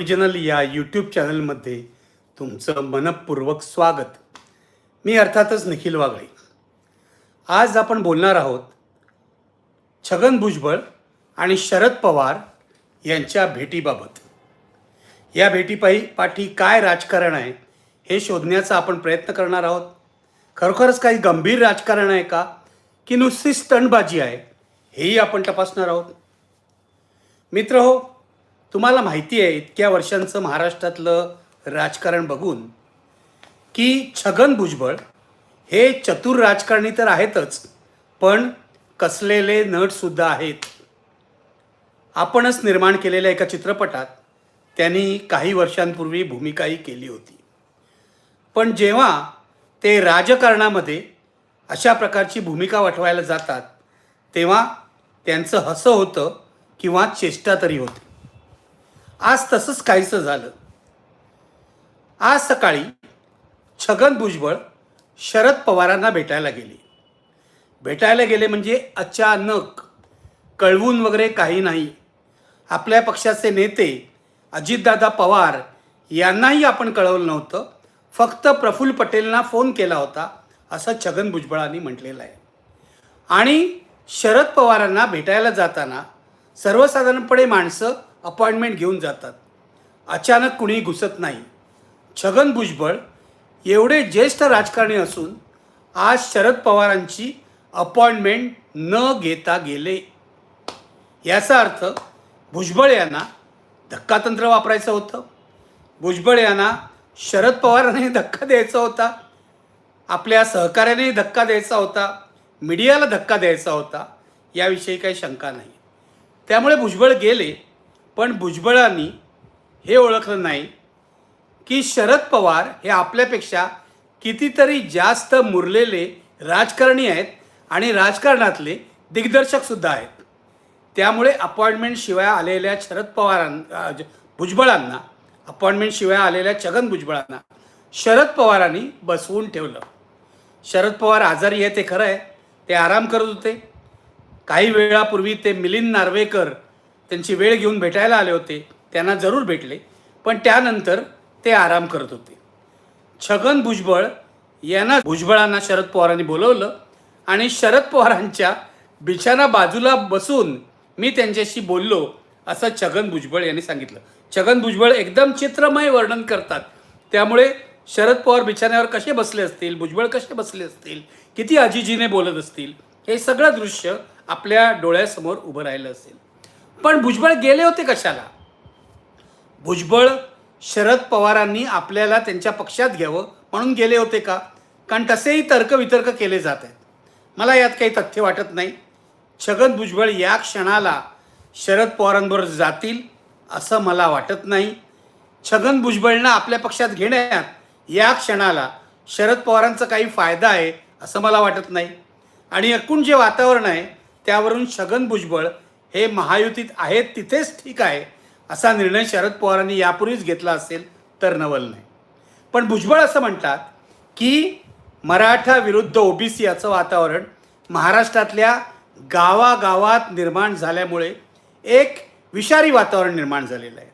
Original या YouTube चॅनलमध्ये तुमचं मनपूर्वक स्वागत. मी अर्थातच निखिल वागळे आज आपण बोलणार आहोत छगन भुजबळ आणि शरद पवार यांच्या भेटीबाबत. या भेटीपायी पाठी काय राजकारण आहे हे शोधण्याचा आपण प्रयत्न करणार आहोत. खरोखरच काही गंभीर राजकारण आहे का? की नुसती स्टंटबाजी आहे? हेही आपण तपासणार आहोत. मित्र हो तुम्हाला माहिती आहे इतक्या वर्षांचं महाराष्ट्रातलं राजकारण बघून की छगन भुजबळ हे चतुर राजकारणी तर आहेतच पण कसलेले नटसुद्धा आहेत. आपणच निर्माण केलेल्या एका चित्रपटात त्यांनी काही वर्षांपूर्वी भूमिकाही केली होती. पण जेव्हा ते राजकारणामध्ये अशा प्रकारची भूमिका वाटवायला जातात तेव्हा त्यांचं हसं होतं किंवा चेष्टा तरी होते. आज तसंच काहीसं झालं. आज सकाळी छगन भुजबळ शरद पवारांना भेटायला गेले. भेटायला गेले म्हणजे अचानक कळवून वगैरे काही नाही. आपल्या पक्षाचे नेते अजितदादा पवार यांनाही आपण कळवलं नव्हतं. फक्त प्रफुल्ल पटेलना फोन केला होता असं छगन भुजबळांनी म्हटलेलं आहे. आणि शरद पवारांना भेटायला जाताना सर्वसाधारणपणे माणसं अपॉइंटमेंट घेऊन जातात. अचानक कुणी घुसत नाही. छगन भुजबळ एवढे ज्येष्ठ राजकारणी असून आज शरद पवारांची अपॉइंटमेंट न घेता गेले. याचा अर्थ भुजबळ यांना धक्कातंत्र वापरायचं होतं. भुजबळ यांना शरद पवारांनी धक्का द्यायचा होता. आपल्या सहकार्याने धक्का द्यायचा होता. मीडियाला धक्का द्यायचा होता. याविषयी काही शंका नाही. त्यामुळे भुजबळ गेले. पण भुजबळांनी हे ओळखलं नाही की शरद पवार हे आपल्यापेक्षा कितीतरी जास्त मुरलेले राजकारणी आहेत आणि राजकारणातले दिग्दर्शकसुद्धा आहेत. त्यामुळे अपॉइंटमेंटशिवाय आलेल्या शरद पवारां भुजबळांना अपॉइंटमेंटशिवाय आलेल्या छगन भुजबळांना शरद पवारांनी बसवून ठेवलं. शरद पवार आजारी आहे ते खरं आहे. ते आराम करत होते. काही वेळापूर्वी ते मिलिंद नार्वेकर त्यांची वेळ घेऊन भेटायला आले होते त्यांना जरूर भेटले. पण त्यानंतर ते आराम करत होते. छगन भुजबळ यांना भुजबळांना शरद पवारांनी बोलवलं आणि शरद पवारांच्या बिछाना बाजूला बसून मी त्यांच्याशी बोललो असं छगन भुजबळ यांनी सांगितलं. छगन भुजबळ एकदम चित्रमय वर्णन करतात. त्यामुळे शरद पवार बिछाण्यावर कसे बसले असतील भुजबळ कसे बसले असतील किती आजीजीने बोलत असतील हे सगळं दृश्य आपल्या डोळ्यासमोर उभं राहिलं असेल. पण भुजबळ गेले होते कशाला? भुजबळ शरद पवारांनी आपल्याला त्यांच्या पक्षात घ्यावं म्हणून गेले होते का? कारण तसेही तर्कवितर्क केले जात आहेत. मला यात काही तथ्य वाटत नाही. छगन भुजबळ या क्षणाला शरद पवारांबरोबर जातील असं मला वाटत नाही. छगन भुजबळनं आपल्या पक्षात घेण्यात या क्षणाला शरद पवारांचा काही फायदा आहे असं मला वाटत नाही. आणि एकूण जे वातावरण आहे त्यावरून छगन भुजबळ हे महायुतीत आहेत तिथेच ठीक आहे असा निर्णय शरद पवारांनी यापूर्वीच घेतला असेल तर नवल नाही पण भुजबळ असं म्हणतात की मराठा विरुद्ध ओबीसी याचं वातावरण महाराष्ट्रातल्या गावागावात निर्माण झाल्यामुळे एक विषारी वातावरण निर्माण झालेलं आहे.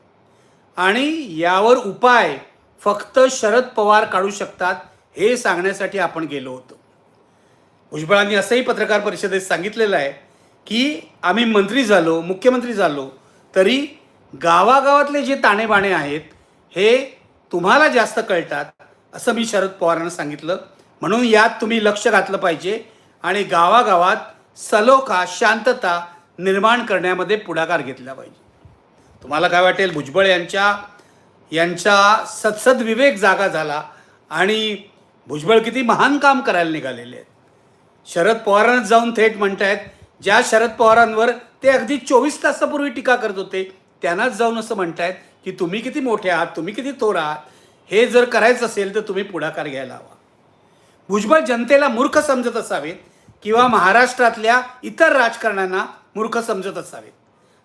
आणि यावर उपाय फक्त शरद पवार काढू शकतात हे सांगण्यासाठी आपण गेलो होतो. भुजबळांनी असंही पत्रकार परिषदेत सांगितलेलं आहे की आम्ही मंत्री झालो मुख्यमंत्री झालो तरी गावागावातले जे ताणेबाणे आहेत हे तुम्हाला जास्त कळतात असं मी शरद पवारांना सांगितलं. म्हणून यात तुम्ही लक्ष घातलं पाहिजे आणि गावागावात सलोखा शांतता निर्माण करण्यामध्ये पुढाकार घेतला पाहिजे. तुम्हाला काय वाटेल भुजबळ यांच्या यांचा सत्सद विवेक जागा झाला आणि भुजबळ किती महान काम करायला निघालेले आहेत. शरद पवारांनाच जाऊन थेट म्हणतायत ज्या शरद पवारांवर ते अगदी चोवीस तासापूर्वी टीका करत होते त्यांनाच जाऊन असं म्हणतायत की तुम्ही किती मोठे आहात तुम्ही किती थोर आहात हे जर करायचं असेल तर तुम्ही पुढाकार घ्यायला हवा. भुजबळ जनतेला मूर्ख समजत असावेत किंवा महाराष्ट्रातल्या इतर राजकारण्यांना मूर्ख समजत असावेत.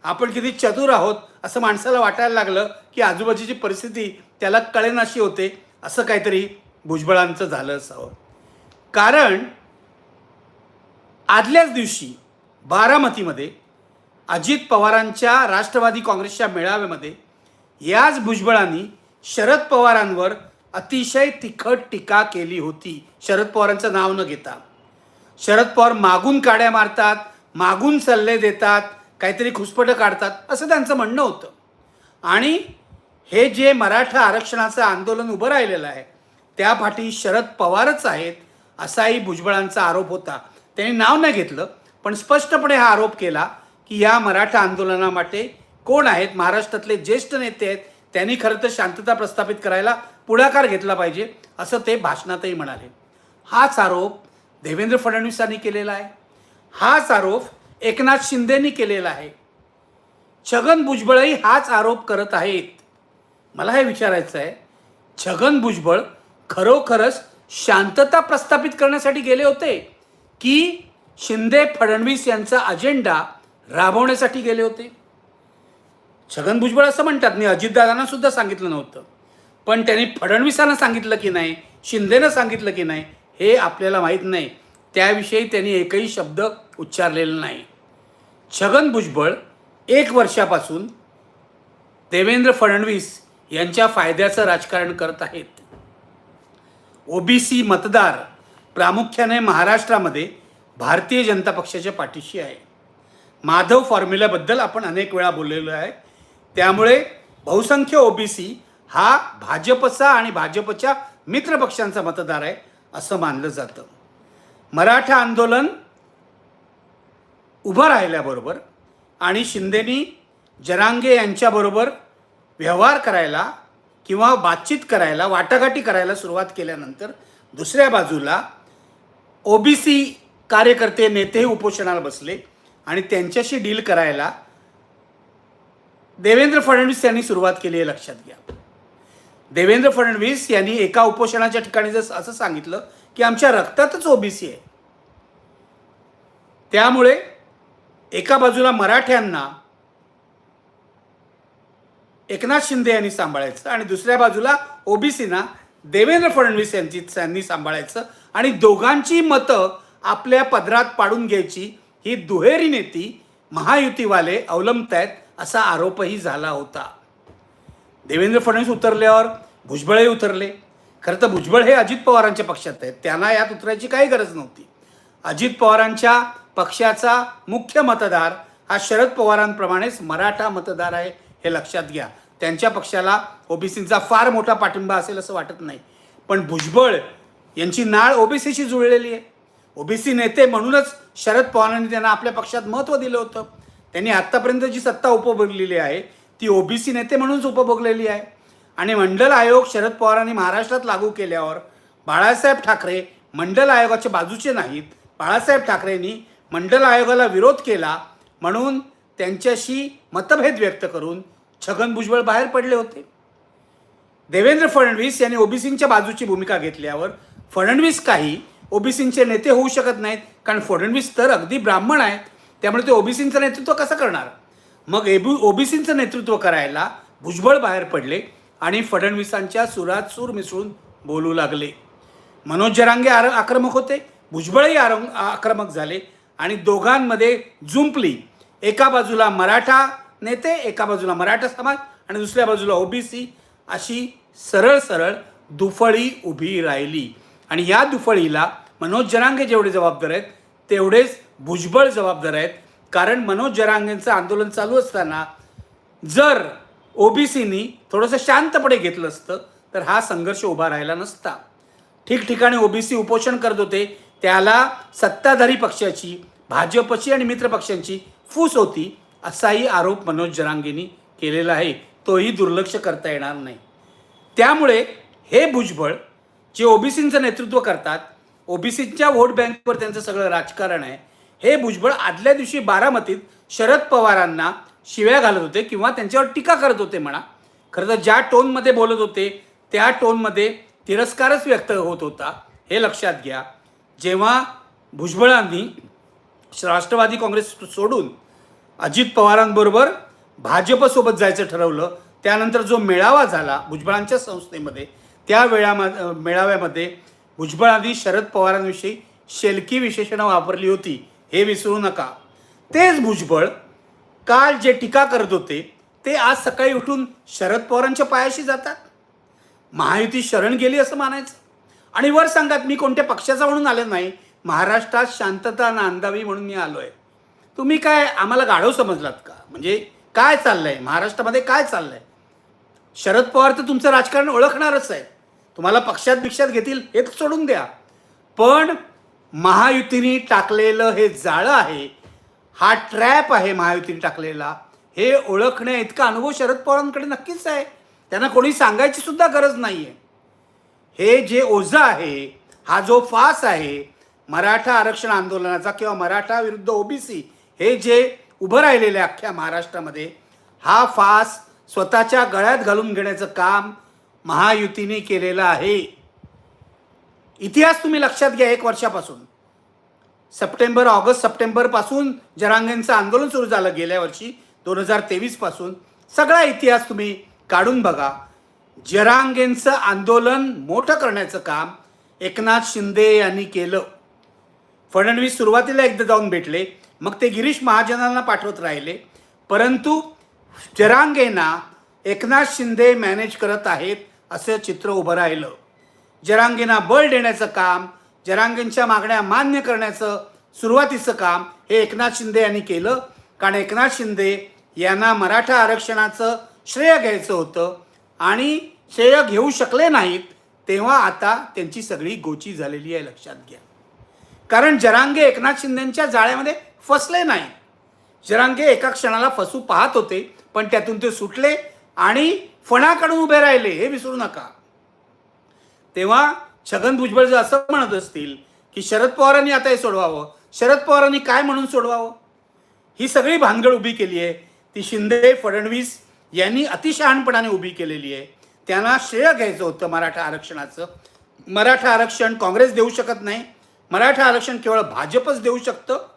आपण किती चतुर आहोत असं माणसाला वाटायला लागलं की आजूबाजूची परिस्थिती त्याला कळेनाशी होते असं काहीतरी भुजबळांचं झालं असावं. कारण आदल्याच दिवशी बारामतीमध्ये अजित पवारांच्या राष्ट्रवादी काँग्रेसच्या मेळाव्यामध्ये याच भुजबळांनी शरद पवारांवर अतिशय तिखट टीका केली होती. शरद पवारांचं नाव न घेता. शरद पवार मागून काड्या मारतात मागून सल्ले देतात काहीतरी खुसपटं काढतात असं त्यांचं म्हणणं होतं. आणि हे जे मराठा आरक्षणाचं आंदोलन उभं राहिलेलं आहे त्या पाठी शरद पवारच आहेत असाही भुजबळांचा आरोप होता. त्यांनी नाव नाही घेतलं पण स्पष्टपणे हा आरोप केला की या मराठा आंदोलनामाटे कोण आहेत? महाराष्ट्रातले ज्येष्ठ नेते आहेत त्यांनी खरं तर शांतता प्रस्थापित करायला पुढाकार घेतला पाहिजे असं ते भाषणातही म्हणाले. हाच आरोप देवेंद्र फडणवीसांनी केलेला आहे. हाच आरोप एकनाथ शिंदेनी केलेला आहे. छगन भुजबळही हाच आरोप करत आहेत. मला हे विचारायचं आहे छगन भुजबळ खरोखरच शांतता प्रस्थापित करण्यासाठी गेले होते की शिंदे फडणवीस यांचा अजेंडा राबवण्यासाठी गेले होते. छगन भुजबळ असं म्हणतात मी अजितदादांना सुद्धा सांगितलं नव्हतं. पण त्यांनी फडणवीसांना सांगितलं की नाही शिंदेनं सांगितलं की नाही हे आपल्याला माहीत नाही. त्याविषयी त्यांनी एकही शब्द उच्चारलेला नाही. छगन भुजबळ एक वर्षापासून देवेंद्र फडणवीस यांच्या फायद्याचं राजकारण करत आहेत. ओबीसी मतदार प्रामुख्याने महाराष्ट्रामध्ये भारतीय जनता पक्षाच्या पाठीशी आहे. माधव फॉर्म्युल्याबद्दल आपण अनेक वेळा बोललेलो आहे. त्यामुळे बहुसंख्य ओबीसी हा भाजपचा आणि भाजपच्या मित्रपक्षांचा मतदार आहे असं मानलं जातं. मराठा आंदोलन उभं राहिल्याबरोबर आणि शिंदेनी जरांगे यांच्याबरोबर व्यवहार करायला किंवा बातचीत करायला वाटाघाटी करायला सुरुवात केल्यानंतर दुसऱ्या बाजूला ओबीसी कार्यकर्ते नेतेही उपोषणाला बसले आणि त्यांच्याशी डील करायला देवेंद्र फडणवीस यांनी सुरुवात केली आहे लक्षात घ्या. देवेंद्र फडणवीस यांनी एका उपोषणाच्या ठिकाणी जर असं सांगितलं की आमच्या रक्तातच ओबीसी आहे. त्यामुळे एका बाजूला मराठ्यांना एकनाथ शिंदे यांनी सांभाळायचं आणि दुसऱ्या बाजूला ओबीसीना देवेंद्र फडणवीस यांची यांनी सांभाळायचं आणि दोघांची मतं आपल्या पदरात पाडून घ्यायची ही दुहेरी नीती महायुतीवाले अवलंबत आहेत असा आरोपही झाला होता. देवेंद्र फडणवीस उतरल्यावर भुजबळही उतरले. खरं तर भुजबळ हे अजित पवारांच्या पक्षात आहेत. त्यांना यात उतरायची काही गरज नव्हती. अजित पवारांच्या पक्षाचा मुख्य मतदार हा शरद पवारांप्रमाणेच मराठा मतदार आहे हे लक्षात घ्या. त्यांच्या पक्षाला ओबीसींचा फार मोठा पाठिंबा असेल असं वाटत नाही. पण भुजबळ यांची नाळ ओबीसीशी जुळलेली आहे. ओबीसी नेते म्हणूनच शरद पवारांनी त्यांना आपल्या पक्षात महत्त्व दिलं होतं. त्यांनी आत्तापर्यंत जी सत्ता उपभोगलेली आहे ती ओबीसी नेते म्हणूनच उपभोगलेली आहे. आणि मंडल आयोग शरद पवारांनी महाराष्ट्रात लागू केल्यावर बाळासाहेब ठाकरे मंडल आयोगाच्या बाजूचे नाहीत. बाळासाहेब ठाकरेंनी मंडल आयोगाला विरोध केला म्हणून त्यांच्याशी मतभेद व्यक्त करून छगन भुजबळ बाहेर पडले होते. देवेंद्र फडणवीस यांनी ओबीसींच्या बाजूची भूमिका घेतल्यावर फडणवीस काही ओबीसींचे नेते होऊ शकत नाहीत कारण फडणवीस तर अगदी ब्राह्मण आहेत. त्यामुळे ते ओबीसींचं नेतृत्व कसं करणार? मग एबी ओबीसींचं नेतृत्व करायला भुजबळ बाहेर पडले आणि फडणवीसांच्या सुरात सूर मिसळून बोलू लागले. मनोज जरांगे आर आक्रमक होते भुजबळही आर आक्रमक झाले आणि दोघांमध्ये जुंपली. एका बाजूला मराठा नेते एका बाजूला मराठा समाज आणि दुसऱ्या बाजूला ओबीसी. अशी सरळ सरळ दुफळी उभी राहिली. आणि या दुफळीला मनोज जरांगे जेवढे जबाबदार आहेत तेवढेच भुजबळ जबाबदार आहेत. कारण मनोज जरांगेंचं आंदोलन चालू असताना जर ओबीसीनी थोडंसं शांतपणे घेतलं असतं तर हा संघर्ष उभा राहिला नसता. ठिकठिकाणी ओबीसी उपोषण करत होते त्याला सत्ताधारी पक्षाची भाजपची आणि मित्र पक्षांची फूस होती असाही आरोप मनोज जरांगेंनी केलेला आहे. तोही दुर्लक्ष करता येणार नाही. त्यामुळे हे भुजबळ जे ओबीसींचं नेतृत्व करतात ओबीसीच्या व्होट बँकवर त्यांचं सगळं राजकारण आहे. हे भुजबळ आदल्या दिवशी बारामतीत शरद पवारांना शिव्या घालत होते किंवा त्यांच्यावर टीका करत होते म्हणा. खरं तर ज्या टोनमध्ये बोलत होते त्या टोनमध्ये तिरस्कारच व्यक्त होत होता. हे लक्षात घ्या. जेव्हा भुजबळांनी राष्ट्रवादी काँग्रेस सोडून अजित पवारांबरोबर भाजपसोबत जायचं ठरवलं त्यानंतर जो मेळावा झाला भुजबळांच्या संस्थेमध्ये त्या वेळामध्ये मेळाव्यामध्ये भुजबळांनी शरद पवारांविषयी शेलकी विशेषणं वापरली होती हे विसरू नका. तेच भुजबळ काल जे टीका करत होते ते आज सकाळी उठून शरद पवारांच्या पायाशी जातात. महायुती शरण गेली असं मानायचं. आणि वर सांगात मी कोणत्या पक्षाचा म्हणून आलं नाही महाराष्ट्रात शांतता नांदावी म्हणून मी आलो आहे तुम्ही काय आम्हाला गाढव समजलात का? म्हणजे काय चाललंय? महाराष्ट्रामध्ये काय चाललंय? शरद पवार तर तुमचं राजकारण ओळखणारच आहे. तुम्हाला पक्षात भिक्षात घेतील हे सोडून द्या. पण महायुतीने टाकलेलं हे जाळं आहे हा ट्रॅप आहे महायुतीने टाकलेला हे ओळखण्या इतका अनुभव शरद पवारांकडे नक्कीच आहे. त्यांना कोणी सांगायची सुद्धा गरज नाही आहे हे जे ओझं आहे हा जो फास आहे मराठा आरक्षण आंदोलनाचा किंवा मराठा विरुद्ध ओबीसी हे जे उभं राहिलेलं आहे अख्ख्या महाराष्ट्रामध्ये हा फास स्वतःच्या गळ्यात घालून घेण्याचं काम महायुतीने केलेला आहे. इतिहास तुम्ही लक्षात घ्या एक वर्षापासून. सप्टेंबर ऑगस्ट सप्टेंबरपासून जरांगेंचं आंदोलन सुरू झालं गेल्या वर्षी दोन हजार तेवीसपासून सगळा इतिहास तुम्ही काढून बघा. जरांगेंचं आंदोलन मोठं करण्याचं काम एकनाथ शिंदे यांनी केलं. फडणवीस सुरुवातीला एकदा जाऊन भेटले मग ते गिरीश महाजनांना पाठवत राहिले. परंतु जरांगेंना एकनाथ शिंदे मॅनेज करत आहेत. असं चित्र उभं राहिलं. जरांगेंना बळ देण्याचं काम जरांगेंच्या मागण्या मान्य करण्याचं सुरुवातीचं काम हे एकनाथ शिंदे यांनी केलं. कारण एकनाथ शिंदे यांना मराठा आरक्षणाचं श्रेय घ्यायचं होतं आणि श्रेय घेऊ शकले नाहीत तेव्हा आता त्यांची सगळी गोची झालेली आहे लक्षात घ्या. कारण जरांगे एकनाथ शिंदेच्या जाळ्यामध्ये फसले नाही जरांगे एका क्षणाला फसू पाहत होते पण त्यातून ते सुटले आणि फणाकडून उभे राहिले हे विसरू नका. तेव्हा छगन भुजबळ जर असं म्हणत असतील की शरद पवारांनी आता हे सोडवावं. शरद पवारांनी काय म्हणून सोडवावं? ही सगळी भानगड उभी केली आहे. ती शिंदे फडणवीस यांनी अतिशहाणपणाने उभी केलेली आहे. त्यांना श्रेय घ्यायचं होतं मराठा आरक्षणाचं. मराठा आरक्षण काँग्रेस देऊ शकत नाही. मराठा आरक्षण केवळ भाजपच देऊ शकतं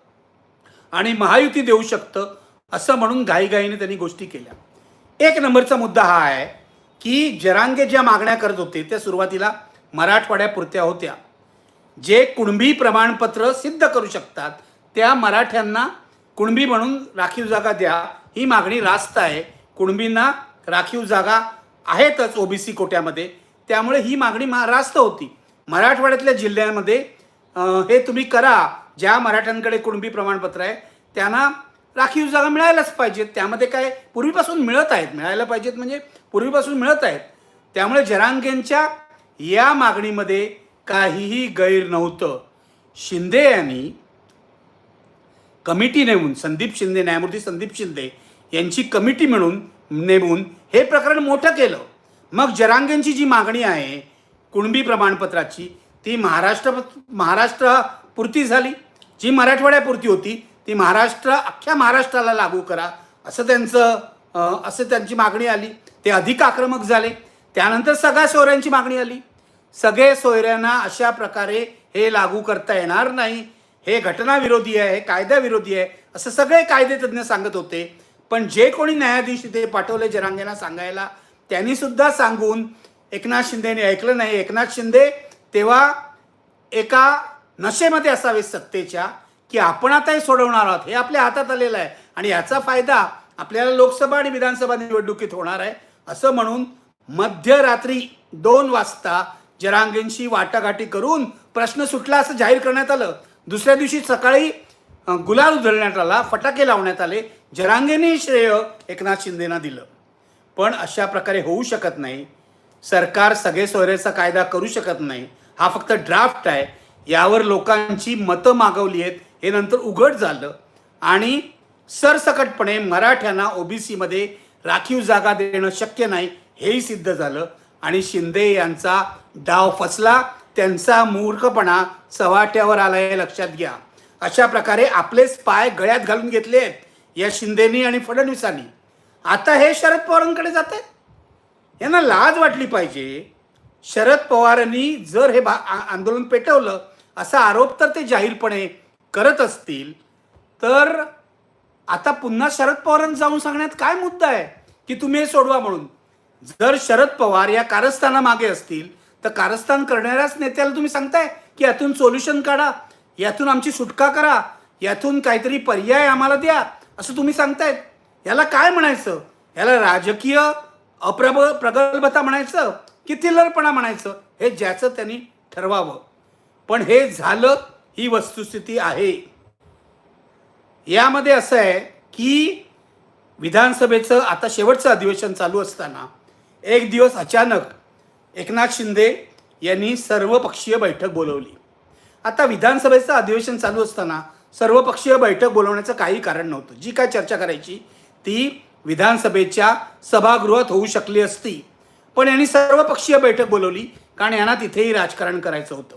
आणि महायुती देऊ शकतं असं म्हणून घाईघाईने त्यांनी गोष्टी केल्या. एक नंबरचा मुद्दा हा आहे की जरांगे ज्या मागण्या करत होते त्या सुरुवातीला मराठवाड्यापुरत्या होत्या. जे कुणबी प्रमाणपत्र सिद्ध करू शकतात त्या मराठ्यांना कुणबी म्हणून राखीव जागा द्या. ही मागणी रास्त आहे. कुणबींना राखीव जागा आहेतच ओबीसी कोट्यामध्ये. त्यामुळे ही मागणी मा रास्त होती. मराठवाड्यातल्या जिल्ह्यांमध्ये हे तुम्ही करा. ज्या मराठ्यांकडे कुणबी प्रमाणपत्र आहे त्यांना राखीव जागा मिळायलाच पाहिजेत. त्यामध्ये काय पूर्वीपासून मिळत आहेत. मिळायला पाहिजेत म्हणजे पूर्वीपासून मिळत आहेत. त्यामुळे जरांगेंच्या या मागणीमध्ये काहीही गैर नव्हतं. शिंदे यांनी कमिटी नेमून संदीप शिंदे न्यायमूर्ती संदीप शिंदे यांची कमिटी म्हणून नेमून हे प्रकरण मोठं केलं. मग जरांगेंची जी मागणी आहे कुणबी प्रमाणपत्राची ती महाराष्ट्र महाराष्ट्रापुरती झाली. जी मराठवाड्यापुरती होती ती महाराष्ट्र अख्ख्या महाराष्ट्राला लागू करा. असं त्यांचं असं त्यांची मागणी आली. ते अधिक आक्रमक झाले. त्यानंतर सगळ्या सोयऱ्यांची मागणी आली. सगळे सोयऱ्यांना अशा प्रकारे हे लागू करता येणार नाही. हे घटनाविरोधी आहे हे कायद्याविरोधी आहे असं सगळे कायदेतज्ञ सांगत होते. पण जे कोणी न्यायाधीश ते पाठवले जरांगेना सांगायला त्यांनी सुद्धा सांगून एकनाथ शिंदेने ऐकलं नाही. एकनाथ शिंदे तेव्हा एका नशेमध्ये असावे सत्तेच्या. की आपण आता हे सोडवणार आहोत हे आपल्या हातात आलेलं आहे. आणि याचा फायदा आपल्याला लोकसभा आणि विधानसभा निवडणुकीत होणार आहे. असं म्हणून मध्यरात्री दोन वाजता जरांगेंशी वाटाघाटी करून प्रश्न सुटला असं जाहीर करण्यात आलं. दुसऱ्या दिवशी सकाळी गुलाल उधळण्यात आला फटाके लावण्यात आले जरांगेने श्रेय एकनाथ शिंदेना दिलं. पण अशा प्रकारे होऊ शकत नाही. सरकार सगळे सोयरेचा कायदा करू शकत नाही. हा फक्त ड्राफ्ट आहे. यावर लोकांची मतं मागवली आहेत. हे नंतर उघड झालं आणि सरसकटपणे मराठ्यांना ओबीसीमध्ये राखीव जागा देणं शक्य नाही हेही सिद्ध झालं. आणि शिंदे यांचा डाव फसला त्यांचा मूर्खपणा चव्हाट्यावर आला हे लक्षात घ्या. अशा प्रकारे आपलेच पाय गळ्यात घालून घेतले आहेत या शिंदेनी आणि फडणवीसांनी. आता हे शरद पवारांकडे जात आहेत. यांना लाज वाटली पाहिजे. शरद पवारांनी जर हे भा आंदोलन पेटवलं असा आरोप तर ते जाहीरपणे करत असतील तर आता पुन्हा शरद पवारांना जाऊन सांगण्यात काय मुद्दा आहे? की तुम्ही हे सोडवा म्हणून. जर शरद पवार या कारस्थानामागे असतील तर कारस्थान करणाऱ्याच नेत्याला तुम्ही सांगताय की यातून सोल्युशन काढा यातून आमची सुटका करा यातून काहीतरी पर्याय आम्हाला द्या असं तुम्ही सांगतायत. याला काय म्हणायचं? याला राजकीय अप्रब प्रगल्भता म्हणायचं की थिल्लरपणा म्हणायचं? हे ज्याचं त्यांनी ठरवावं. पण हे झालं ही वस्तुस्थिती आहे. यामध्ये असं आहे की विधानसभेचं आता शेवटचं अधिवेशन चालू असताना एक दिवस अचानक एकनाथ शिंदे यांनी सर्वपक्षीय बैठक बोलवली. आता विधानसभेचं अधिवेशन चालू असताना सर्वपक्षीय बैठक बोलवण्याचं काही कारण नव्हतं. जी काय चर्चा करायची ती विधानसभेच्या सभागृहात होऊ शकली असती. पण यांनी सर्वपक्षीय बैठक बोलवली कारण यांना तिथेही राजकारण करायचं होतं.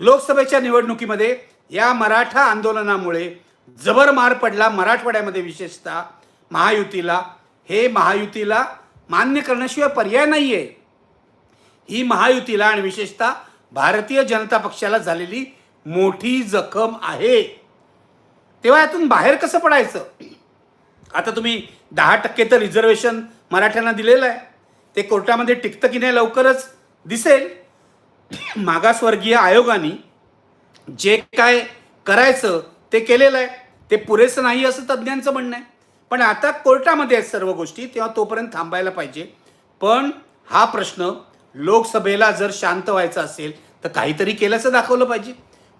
लोकसभेच्या निवडणुकीमध्ये या मराठा आंदोलनामुळे जबर मार पडला मराठवाड्यामध्ये विशेषतः महायुतीला. हे महायुतीला मान्य करण्याशिवाय पर्याय नाही आहे ही महायुतीला आणि विशेषतः भारतीय जनता पक्षाला झालेली मोठी जखम आहे. तेव्हा यातून बाहेर कसं पडायचं? आता तुम्ही दहा टक्के तर रिझर्वेशन मराठ्यांना दिलेलं आहे. ते कोर्टामध्ये टिकतं की नाही लवकरच दिसेल. मागासवर्गीय आयोगाने जे काय करायचं ते केलेलं आहे. ते पुरेसं नाही असं तज्ज्ञांचं म्हणणं आहे. पण आता कोर्टामध्ये आहेत सर्व गोष्टी तेव्हा तोपर्यंत थांबायला पाहिजे. पण हा प्रश्न लोकसभेला जर शांत व्हायचा असेल तर काहीतरी केल्याचं दाखवलं पाहिजे.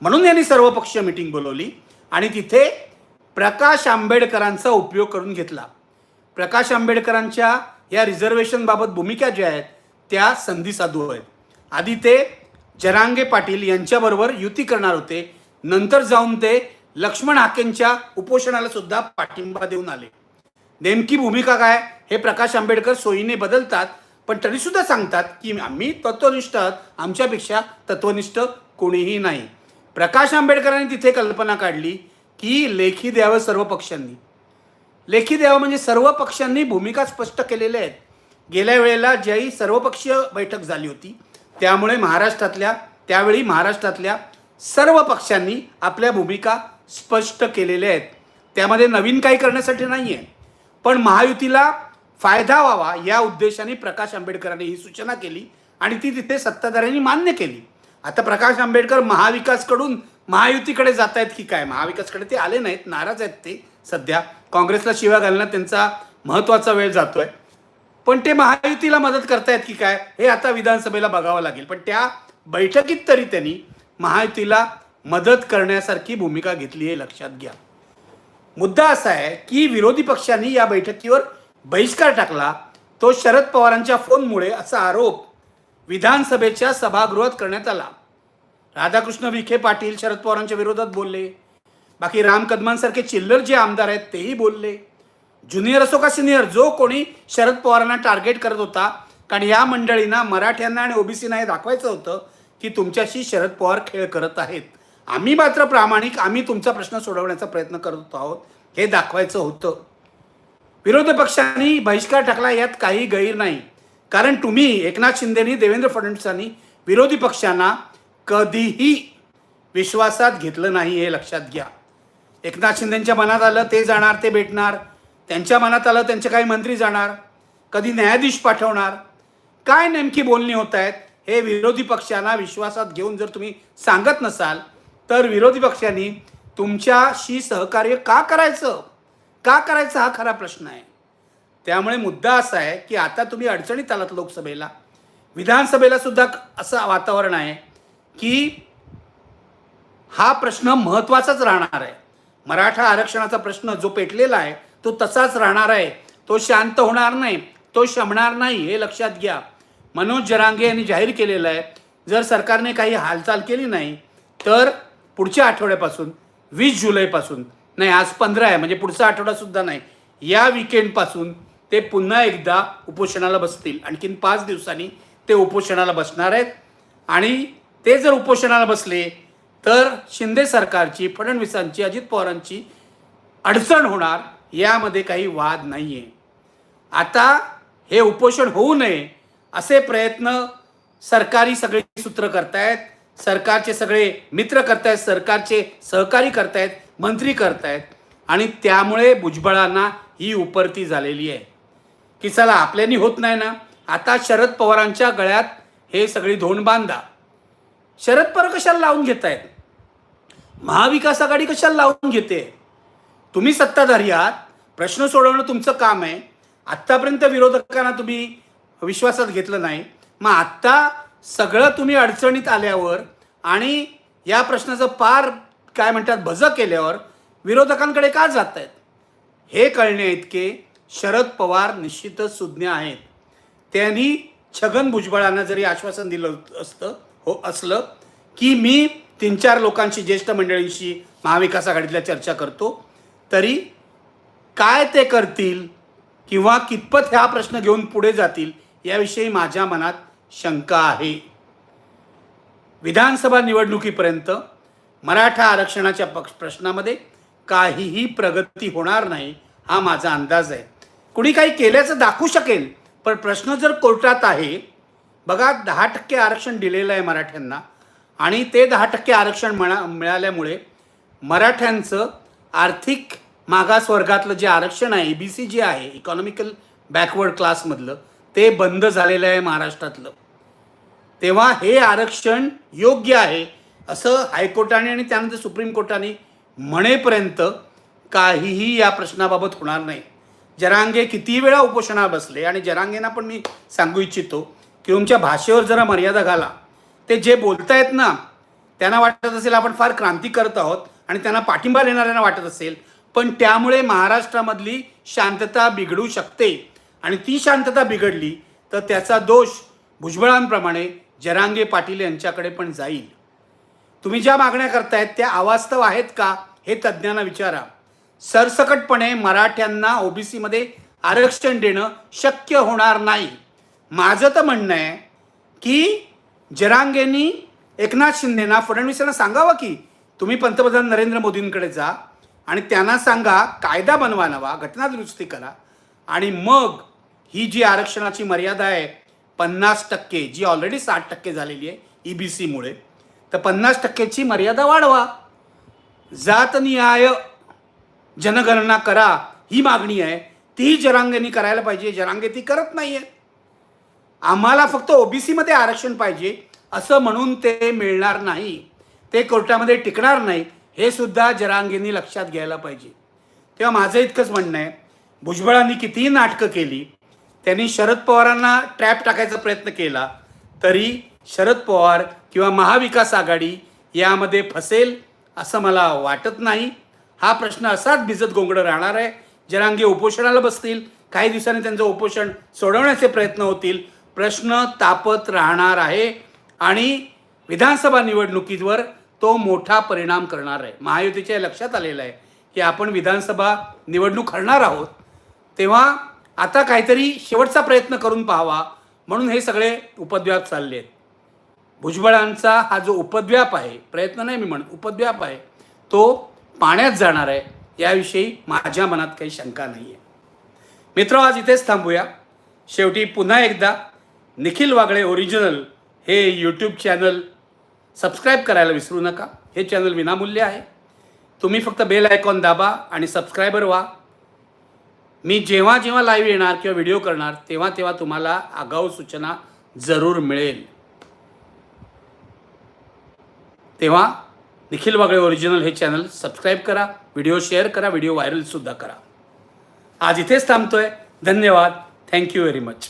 म्हणून यांनी सर्वपक्षीय मिटिंग बोलवली आणि तिथे प्रकाश आंबेडकरांचा उपयोग करून घेतला. प्रकाश आंबेडकरांच्या या रिझर्वेशनबाबत भूमिका ज्या आहेत त्या संधी साधू आहेत. आधी ते जरांगे पाटील यांच्याबरोबर युती करणार होते. नंतर जाऊन ते लक्ष्मण हाकेंच्या उपोषणाला सुद्धा पाठिंबा देऊन आले. नेमकी भूमिका काय? हे प्रकाश आंबेडकर सोयीने बदलतात पण तरी सुद्धा सांगतात की आम्ही तत्वनिष्ठ आहोत. आमच्यापेक्षा तत्वनिष्ठ कोणीही नाही. प्रकाश आंबेडकरांनी तिथे कल्पना काढली की लेखी द्यावं सर्व पक्षांनी लेखी द्यावं म्हणजे सर्व पक्षांनी भूमिका स्पष्ट केलेल्या आहेत. गेल्या वेळेला ज्याही सर्वपक्षीय बैठक झाली होती त्यामुळे महाराष्ट्रातल्या त्यावेळी महाराष्ट्रातल्या सर्व पक्षांनी आपल्या भूमिका स्पष्ट केलेल्या आहेत. त्यामध्ये नवीन काही करण्यासाठी नाही आहे पण महायुतीला फायदा व्हावा या उद्देशाने प्रकाश आंबेडकरांनी ही सूचना केली आणि ती तिथे सत्ताधाऱ्यांनी मान्य केली. आता प्रकाश आंबेडकर महाविकासकडून महायुतीकडे जात आहेत की काय? महाविकासकडे ते आले नाहीत नाराज आहेत ते. सध्या काँग्रेसला शिवा घालण्यात त्यांचा महत्त्वाचा वेळ जातोय. पण ते महायुतीला मदत करतायत की काय हे आता विधानसभेला बघावं लागेल. पण त्या बैठकीत तरी त्यांनी महायुतीला मदत करण्यासारखी भूमिका घेतली हे लक्षात घ्या. मुद्दा असा आहे की विरोधी पक्षांनी या बैठकीवर बहिष्कार टाकला. तो शरद पवारांच्या फोनमुळे असा आरोप विधानसभेच्या सभागृहात करण्यात आला. राधाकृष्ण विखे पाटील शरद पवारांच्या विरोधात बोलले. बाकी राम कदमांसारखे चिल्लर जे आमदार आहेत तेही बोलले. ज्युनियर असो का सिनियर जो कोणी शरद पवारांना टार्गेट करत होता कारण या मंडळींना मराठ्यांना आणि ओबीसीना हे दाखवायचं होतं की तुमच्याशी शरद पवार खेळ करत आहेत. आम्ही मात्र प्रामाणिक आम्ही तुमचा प्रश्न सोडवण्याचा प्रयत्न करत आहोत. हे दाखवायचं होतं. विरोधी पक्षांनी बहिष्कार टाकला यात काही गैर नाही. कारण तुम्ही एकनाथ शिंदेनी देवेंद्र फडणवीसांनी विरोधी पक्षांना कधीही विश्वासात घेतलं नाही हे लक्षात घ्या. एकनाथ शिंदेच्या मनात आलं ते जाणार ते भेटणार. त्यांच्या मनात आलं त्यांचे काही मंत्री जाणार कधी न्यायाधीश पाठवणार काय नेमकी बोलणी होत आहेत हे विरोधी पक्षांना विश्वासात घेऊन जर तुम्ही सांगत नसाल तर विरोधी पक्षांनी तुमच्याशी सहकार्य का करायचं? का करायचं हा खरा प्रश्न आहे. त्यामुळे मुद्दा असा आहे की आता तुम्ही अडचणीत आलात लोकसभेला. विधानसभेला सुद्धा असं वातावरण आहे की हा प्रश्न महत्त्वाचाच राहणार आहे. मराठा आरक्षणाचा प्रश्न जो पेटलेला आहे तो तसाच राहणार आहे. तो शांत होणार नाही तो शमणार नाही हे लक्षात घ्या. मनोज जरांगे यांनी जाहीर केलेलं आहे जर सरकारने काही हालचाल केली नाही तर पुढच्या आठवड्यापासून वीस जुलैपासून नाही आज पंधरा आहे म्हणजे पुढचा आठवडासुद्धा नाही या विकेंडपासून ते पुन्हा एकदा उपोषणाला बसतील. आणखीन पाच दिवसांनी ते उपोषणाला बसणार आहेत. आणि ते जर उपोषणाला बसले तर शिंदे सरकारची फडणवीसांची अजित पवारांची अडचण होणार. यामध्ये काही वाद नाही आहे आता हे उपोषण होऊ नये असे प्रयत्न सरकारी सगळे सूत्र करतायत सरकारचे सगळे मित्र करतायत सरकारचे सहकारी करतायत मंत्री करतायत आणि त्यामुळे भुजबळांना ही उपरती झालेली आहे. की चला आपल्यानी होत नाही ना? आता शरद पवारांच्या गळ्यात हे सगळी धोंड बांधा. शरद पवार कशाला लावून घेत आहेत महाविकास आघाडी कशाला लावून घेते? तुम्ही सत्ताधारी आहात प्रश्न सोडवणं तुमचं काम आहे. आत्तापर्यंत विरोधकांना तुम्ही विश्वासात घेतलं नाही. मग आत्ता सगळं तुम्ही अडचणीत आल्यावर आणि या प्रश्नाचं पार काय म्हणतात भज केल्यावर विरोधकांकडे का जात आहेत हे कळणे इतके शरद पवार निश्चितच सुज्ञ आहेत. त्यांनी छगन भुजबळांना जरी आश्वासन दिलं असतं हो असलं की मी तीन चार लोकांशी ज्येष्ठ मंडळींशी महाविकास आघाडीतल्या चर्चा करतो तरी काय ते करतील किंवा कितपत हा प्रश्न घेऊन पुढे जातील याविषयी माझ्या मनात शंका आहे. विधानसभा निवडणुकीपर्यंत मराठा आरक्षणाच्या पक्ष प्रश्नामध्ये काहीही प्रगती होणार नाही हा माझा अंदाज आहे. कुणी काही केल्याचं दाखवू शकेल पण प्रश्न जर कोर्टात आहे बघा दहा टक्के आरक्षण दिलेलं आहे मराठ्यांना आणि ते दहा टक्के आरक्षण मिळा मिळाल्यामुळे मराठ्यांचं आर्थिक मागासवर्गातलं जे आरक्षण आहे ई बी सी जे आहे इकॉनॉमिकल बॅकवर्ड क्लासमधलं ते बंद झालेलं आहे महाराष्ट्रातलं. तेव्हा हे आरक्षण योग्य आहे असं हायकोर्टाने आणि त्यानंतर सुप्रीम कोर्टाने म्हणेपर्यंत काहीही या प्रश्नाबाबत होणार नाही. जरांगे किती वेळा उपोषणावर बसले आणि जरांगेंना पण मी सांगू इच्छितो की तुमच्या भाषेवर जरा मर्यादा घाला. ते जे बोलतायत ना त्यांना वाटत असेल आपण फार क्रांती करत आहोत आणि त्यांना पाठिंबा देणाऱ्यांना वाटत असेल पण त्यामुळे महाराष्ट्रामधली शांतता बिघडू शकते. आणि ती शांतता बिघडली तर त्याचा दोष भुजबळांप्रमाणे जरांगे पाटील यांच्याकडे पण जाईल. तुम्ही ज्या मागण्या करतायत त्या अवास्तव आहेत का हे तज्ज्ञांना विचारा. सरसकटपणे मराठ्यांना ओबीसीमध्ये आरक्षण देणं शक्य होणार नाही. माझं तर म्हणणं आहे की जरांगेंनी एकनाथ शिंदेना फडणवीसांना सांगावं की तुम्ही पंतप्रधान नरेंद्र मोदींकडे जा आणि त्यांना सांगा कायदा बनवा नवा घटना दुरुस्ती करा. आणि मग ही जी आरक्षणाची मर्यादा आहे पन्नास टक्के जी ऑलरेडी साठ टक्के झालेली आहे ई बी सीमुळे तर पन्नास टक्क्याची मर्यादा वाढवा. जातनिहाय जनगणना करा ही मागणी आहे. ती जरांगेनी करायला पाहिजे जरांगे ती करत नाही आहे आम्हाला फक्त ओबीसीमध्ये आरक्षण पाहिजे असं म्हणून ते मिळणार नाही. ते कोर्टामध्ये टिकणार नाही हे सुद्धा जरांगींनी लक्षात घ्यायला पाहिजे. तेव्हा माझं इतकंच म्हणणं आहे भुजबळांनी कितीही नाटकं केली त्यांनी शरद पवारांना ट्रॅप टाकायचा प्रयत्न केला तरी शरद पवार किंवा महाविकास आघाडी यामध्ये फसेल असं मला वाटत नाही. हा प्रश्न असाच भिजत गोंगडं राहणार आहे. जरांगे उपोषणाला बसतील काही दिवसांनी त्यांचं उपोषण सोडवण्याचे प्रयत्न होतील. प्रश्न तापत राहणार आहे. आणि विधानसभा निवडणुकीवर तो मोठा परिणाम करणार आहे. महायुतीच्या लक्षात आलेलं आहे की आपण विधानसभा निवडणूक हरणार आहोत तेव्हा आता काहीतरी शेवटचा प्रयत्न करून पाहावा म्हणून हे सगळे उपद्व्याप चालले आहेत. भुजबळांचा हा जो उपद्व्याप आहे प्रयत्न नाही मी म्हणत उपद्व्याप आहे तो पाण्यात जाणार आहे याविषयी माझ्या मनात काही शंका नाही आहे. मित्र आज इथेच थांबूया. शेवटी पुन्हा एकदा निखिल वागळे ओरिजिनल हे यूट्यूब चॅनल सबस्क्राईब करायला विसरू नका. हे चॅनल विनामूल्य आहे. तुम्ही फक्त बेल आयकॉन दाबा आणि सबस्क्रायबर व्हा. मी जेव्हा जेव्हा लाईव्ह येणार किंवा व्हिडिओ करणार तेव्हा तेव्हा तुम्हाला आगाऊ सूचना जरूर मिळेल. तेव्हा निखिल वागळे ओरिजिनल हे चॅनल सबस्क्राईब करा व्हिडिओ शेअर करा व्हिडिओ व्हायरलसुद्धा करा. आज इथेच थांबतोय. धन्यवाद. Thank you very much